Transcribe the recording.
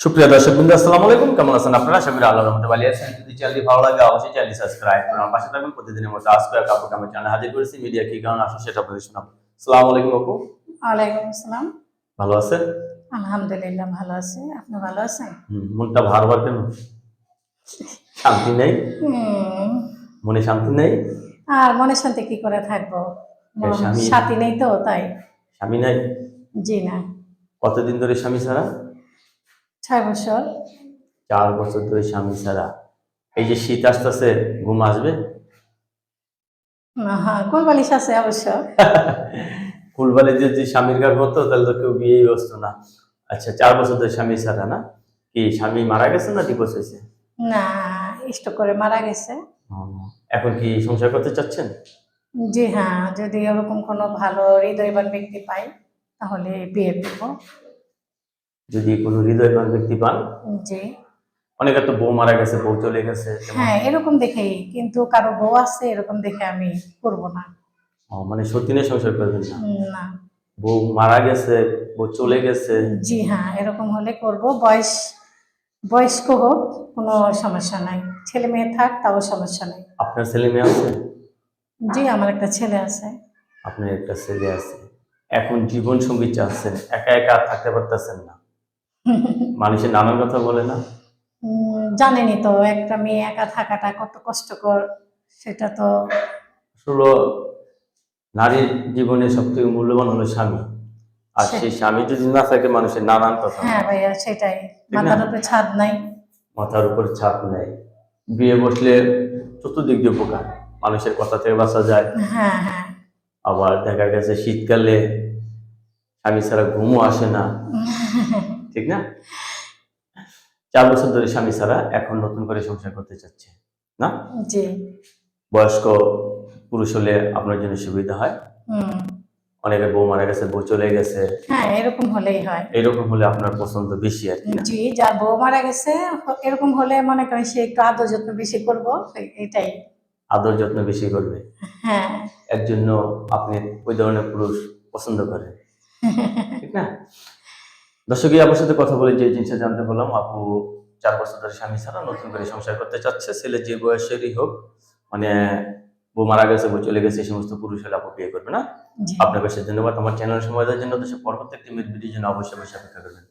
সুপ্রিয় দর্শক বৃন্দ আসসালামু আলাইকুম। কেমন আছেন আপনারা? আশা করি আল্লাহর রহমতে ভালো আছেন। যদি চ্যানেলটি ভালো লাগে অবশ্যই চ্যানেলটি সাবস্ক্রাইব করুন আমার পাশে থাকবেন। প্রতিদিনের মতো আজকে এক আপুকে আমি চ্যানেলে হাজির করেছি। মিডিয়া কি কারণ আসে সেটা আপনাদের শোনাবো। আসসালামু আলাইকুম আপু। ওয়ালাইকুম আসসালাম। ভালো আছেন? আলহামদুলিল্লাহ ভালো আছি। আপনি ভালো আছেন? হুম, মনটা ভার ভার কেন? শান্তি নেই? হুম, মনে শান্তি নেই? আর মনে শান্তি কি করে থাকব? সাথী নেই তো তাই। স্বামী নাই? জি না। কতদিন ধরে স্বামী ছাড়া? ছয় বছর। চার বছর ধরে স্বামী ছাড়া। এই যে শীত আসতেছে ঘুম আসবে? না, হ্যাঁ কোলবালিশ আছে অবশ্য। ফুলবালি যে যে স্বামীর গায়ে হতো তাহলে তো কেউ বিয়েই বসতো না। আচ্ছা চার বছর ধরে স্বামী ছাড়া না? কি স্বামী মারা গেছে না ডিভোর্স হয়েছে? না ইষ্ট করে মারা গেছে। এখন কি সংসার করতে চাচ্ছেন? জি হ্যাঁ যদি ওরকম কোনো ভালো হৃদয়বান ব্যক্তি পাই তাহলে বিয়ে করব। যদি কোনো হৃদয়বান ব্যক্তি পান। জি। অনেকে তো বউ মারা গেছে বউ চলে গেছে হ্যাঁ এরকম দেখেই কিন্তু কারও বউ আছে এরকম দেখে আমি করব না। ও, মানে সত্যি নিয়ে সংসার করবেন না? না। বউ মারা গেছে বউ চলে গেছে। জি হ্যাঁ এরকম হলে করব। বয়স বয়স্ক হোক কোনো সমস্যা নাই। ছেলে মেয়ে থাক তাও সমস্যা নাই। আপনার ছেলে মেয়ে আছে? জি আমার একটা ছেলে আছে। আপনার একটা ছেলে আছে। এখন জীবন সঙ্গী চাচ্ছেন একা একা থাকতে পারতেছেন না। মানুষের নানান কথা বলে না? উম, জানেনই তো একটা মেয়ে একা থাকাটা কত কষ্টকর সেটা তো আসলে নারীর জীবনে সবথেকে মূল্যবান হলো স্বামী। আর সেই স্বামী যদি না থাকে মানুষের নানান কথা। হ্যাঁ ভাইয়া সেটাই। মাথার উপরে ছাদ নাই। মাথার উপর ছাপ নেয় বিয়ে বসলে চতুর্দিক দিয়ে উপকার মানুষের কথা থেকে বাঁচা যায়। হ্যাঁ হ্যাঁ। আবার দেখা গেছে শীতকালে স্বামী ছাড়া ঘুমও আসে না। ঠিক না? চার বছর ধরে স্বামী ছাড়া এখন নতুন করে সংসার করতে চাচ্ছে না? জি। বয়স্ক পুরুষ হলে আপনার জন্য সুবিধা হয়। হুম। অনেকে বউ মারা গেছে বউ চলে গেছে। হ্যাঁ এরকম হলেই হয়। এরকম হলে আপনার পছন্দ বেশি আর কি জি যার বউ মারা গেছে এরকম হলে মনে করেন সে একটু আদর যত্ন বেশি করব এটাই। আদর যত্ন বেশি করবে। হ্যাঁ। এর জন্য আপনি ওই ধরনের পুরুষ পছন্দ করেন। ঠিক না? দর্শক আপনার সাথে কথা বলে যে জিনিসটা জানতে বললাম আপু চার বছর ধরে স্বামী ছাড়া নতুন করে সংসার করতে চাচ্ছে ছেলে যে বয়সেরই হোক মানে বউ মারা গেছে বউ চলে গেছে এই সমস্ত পুরুষ হলে আপু বিয়ে করবে না? আপনার কাছে ধন্যবাদ। আমার চ্যানেল সময় দেওয়ার জন্য দেশের পরবর্তী একটি ভিডিওর জন্য অবশ্যই অবশ্যই অপেক্ষা করবেন।